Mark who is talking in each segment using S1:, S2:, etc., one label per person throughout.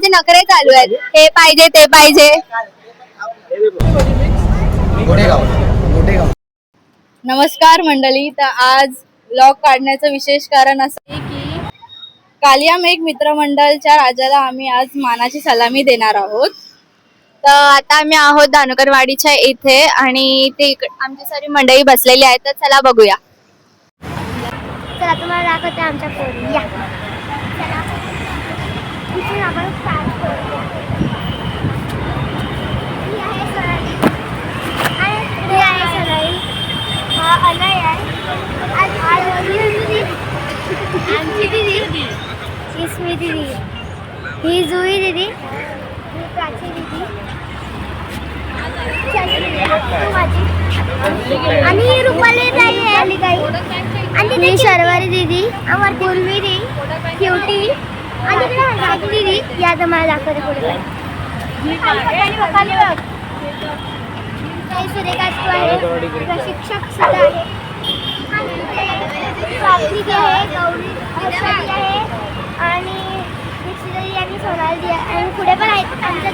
S1: नखरे चालू आहेत. हे पाहिजे ते पाहिजे. नमस्कार मंडळी तर आज ब्लॉग काढण्याचं विशेष कारण असं आहे की कालियाम एक मित्रमंडळच्या राजाला आम्ही आज मानाची सलामी देणार आहोत. तर आता आम्ही आहोत धानुकरवाडीच्या इथे आणि ते इक- आमची सारी मंडळी बसलेली आहे तर चला बघूया.
S2: चला तुम्हाला दाखवते आमच्या पोरी. या. चला. इथून आपण start करूया. ही आहे सोनाली. आणि ही आहे सोनाली. हा अनय आहे. आणि ही आहे दीदी. आमची दीदी ही स्मिती दीदी ही जुई दीदी ही प्राची दीदी शनी दीदी. तू माझी. आणि ही रुपाली ताई आहे आणि ती शर्वरी दीदी अमर पूर्वी दी क्युटी आणि दाखवते पुढे. आहे. प्रशिक्षक सुद्धा आहे. आणि आहे आहे. आणि दीक्षिताजी आणि सोनाली आहे. आणि पुढे पण आहेत आमच्या.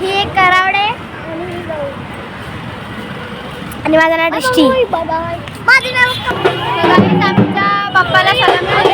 S2: ही एक करावडे आणि ही गौरी. आणि माझं नाव दृष्टी. माझं नाव आमच्या पप्पाला सलामी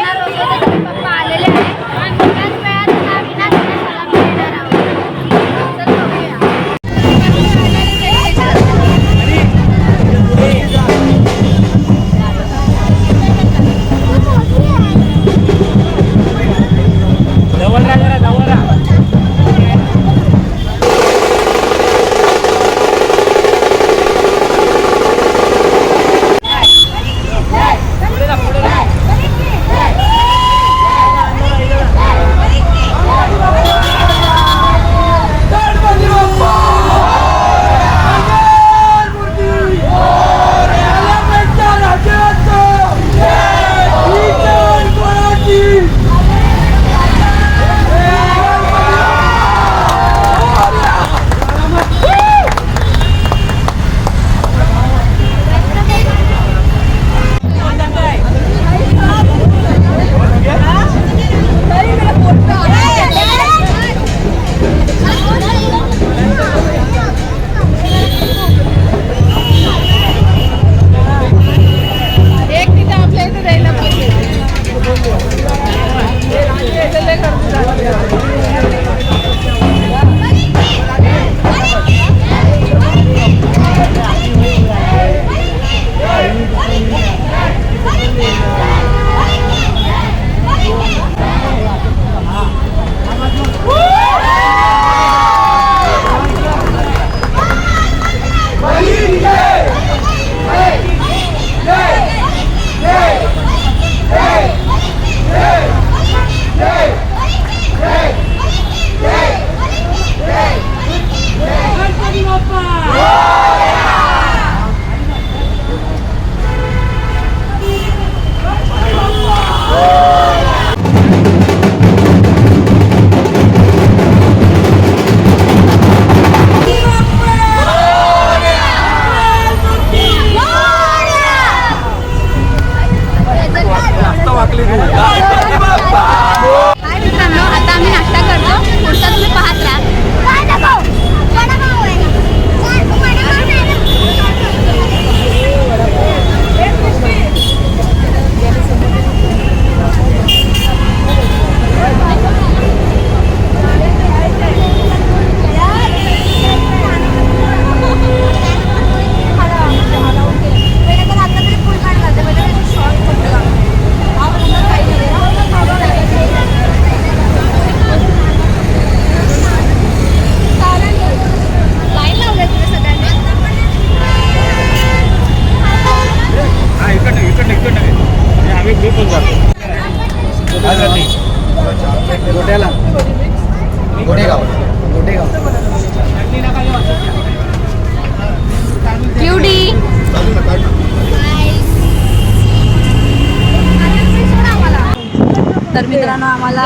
S2: तर मित्रांनो
S1: आम्हाला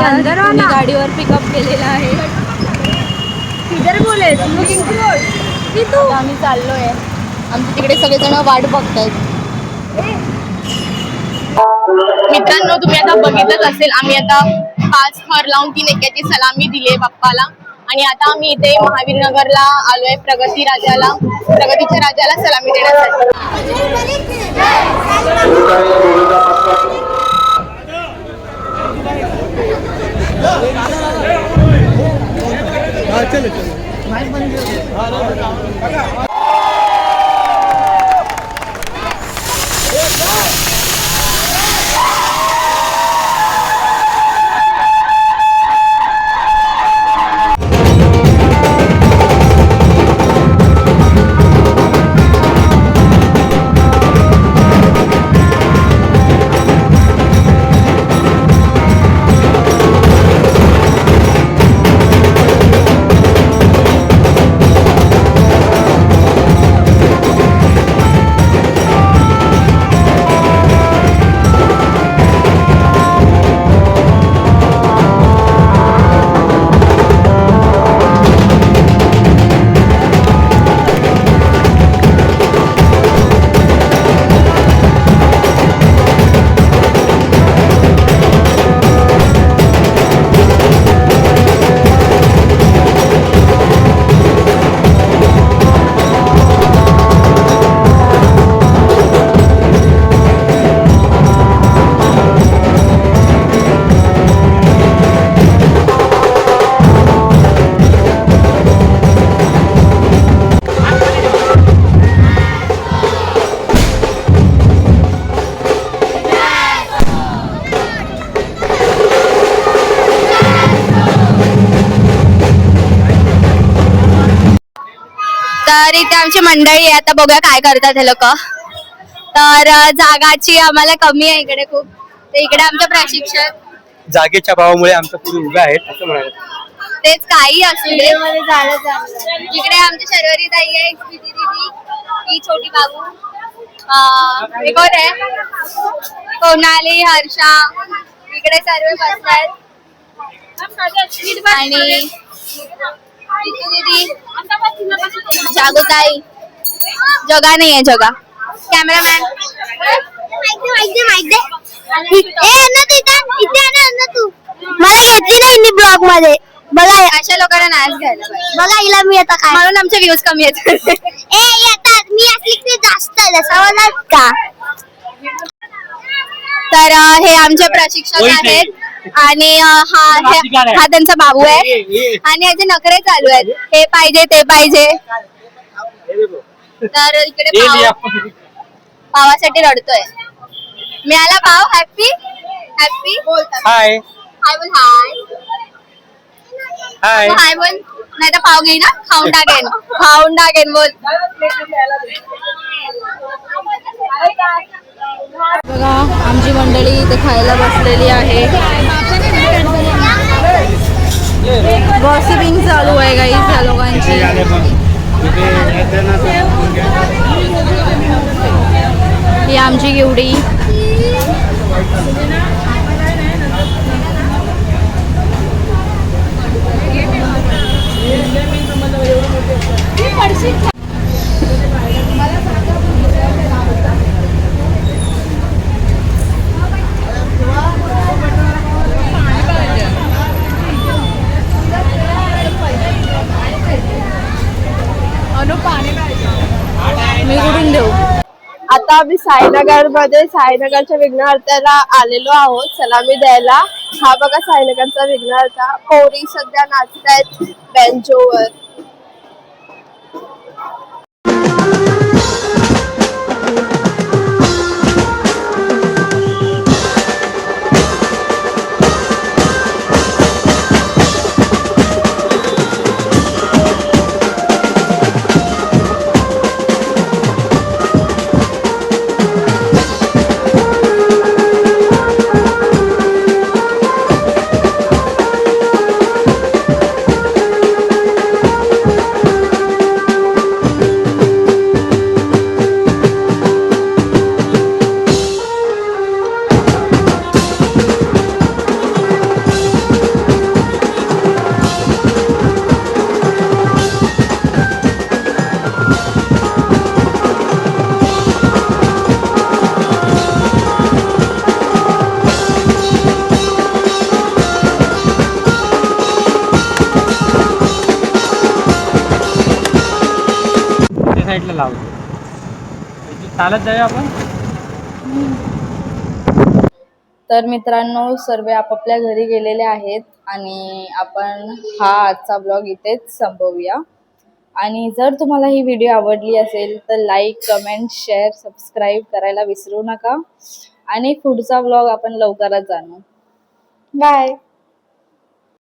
S1: गाडीवर पिकअप केलेला आहे. आम्ही चाललोय. आमच्या तिकडे सगळेजण वाट बघतायत. मित्रांनो तुम्ही आता बघितलंच असेल आम्ही आता पाच थर लावून ती नेक्याची सलामी दिली आहे बाप्पाला. आणि आता आम्ही इथे महावीर नगरला आलोय प्रगती राजाला प्रगतीच्या राजाला सलामी देण्यासाठी. चलो चलो तर इथे आमची मंडळी आहे. आता बघूया काय करतात हे लोक. तर जागाची आम्हाला कमी आहे इकडे खूप. तर इकडे आमचे प्रशिक्षक.
S3: जागेच्या भावामुळे आमचं पुढे उभे आहेत. असं म्हणायचं
S1: तेच काही असू दे. इकडे आमची शर्वरी ताई आहे दीदी ही छोटी बाबू. अं, हे कोण आहे? कोणाली हर्षा. इकडे सर्व बसतात आणि जागोताई जगा नाही आहे जगा कॅमेरामॅन
S2: मला घेतली नाही मी ब्लॉगमध्ये. बघा
S1: अशा लोकांना नाच घ्यायला.
S2: बघा हिला मी आता काय.
S1: म्हणून आमचे व्ह्यूज कमी आहेत.
S2: ए येतात मी असली की जास्त समजलात का?
S1: तर हे आमचे प्रशिक्षक. आहेत. आणि अं, हा हे- हा त्यांचा बाबू आहे. आणि याचे नखरे चालू आहेत. हे पाहिजे ते पाहिजे. तर इकडे पाव पावासाठी रडतोय. मिळाला पाव? हॅपी हॅपी
S3: हाय
S1: हाय बोल हाय
S3: हाय
S1: हाय बोल. नाही तर पाव घेईन. ना खाऊन टाकेन. खाऊन टाकेन बोल बघा आमची मंडळी इथे खायला बसलेली आहे. गॉसिपिंग चालू आहे गाई त्या लोकांची. ही आमची घेवडी आम्ही कुठून देऊ?
S4: आता आम्ही साईनगरमध्ये साईनगरच्या विघ्नहर्त्याला आलेलो आहोत. सलामी द्यायला. हा बघा साईनगरचा विघ्नहर्ता पोरी सध्या नाचतायत बेंचोवर
S3: साईडला लावतो चालत जाऊया आपण.
S5: तर मित्रांनो सर्व आपापल्या घरी गेलेले आहेत आणि आपण हा आजचा ब्लॉग इथेच संपवूया. आणि जर तुम्हाला ही व्हिडिओ आवडली असेल तर लाईक कमेंट शेअर सबस्क्राईब करायला विसरू नका. आणि पुढचा ब्लॉग आपण लवकरच जाणू. बाय